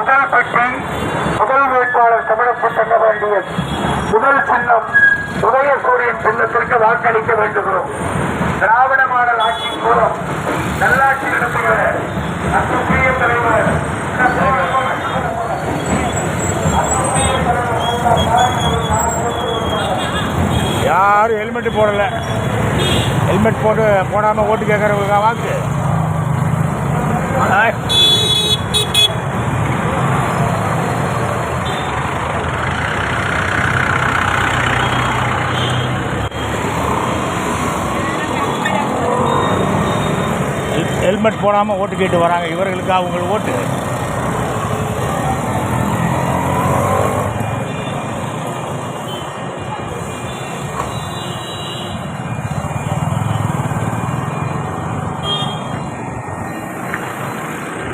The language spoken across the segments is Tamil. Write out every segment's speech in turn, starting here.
முதல் பெட்டி முதல் வேட்பாளர் தமிழக வேண்டிய முதல் சின்னம் உதயசூரியன் சின்னத்திற்கு வாக்களிக்க வேண்டுகிறோம். திராவிட மாடல் ஆட்சி மூலம் நல்லாட்சி நடத்துகிற அன்புக்குரிய தலைவர் யாரும் ஹெல்மெட் போடலை. ஹெல்மெட் போட்டு போடாமல் ஓட்டு கேட்குறவங்க வாக்கு? ஹெல்மெட் போடாமல் ஓட்டு கேட்டு வராங்க. இவர்களுக்கு அவங்க ஓட்டு?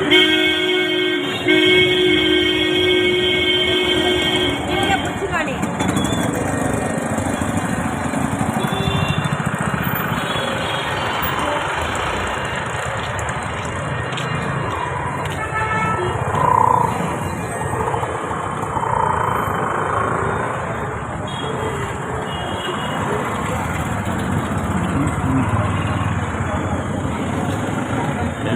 நீங்க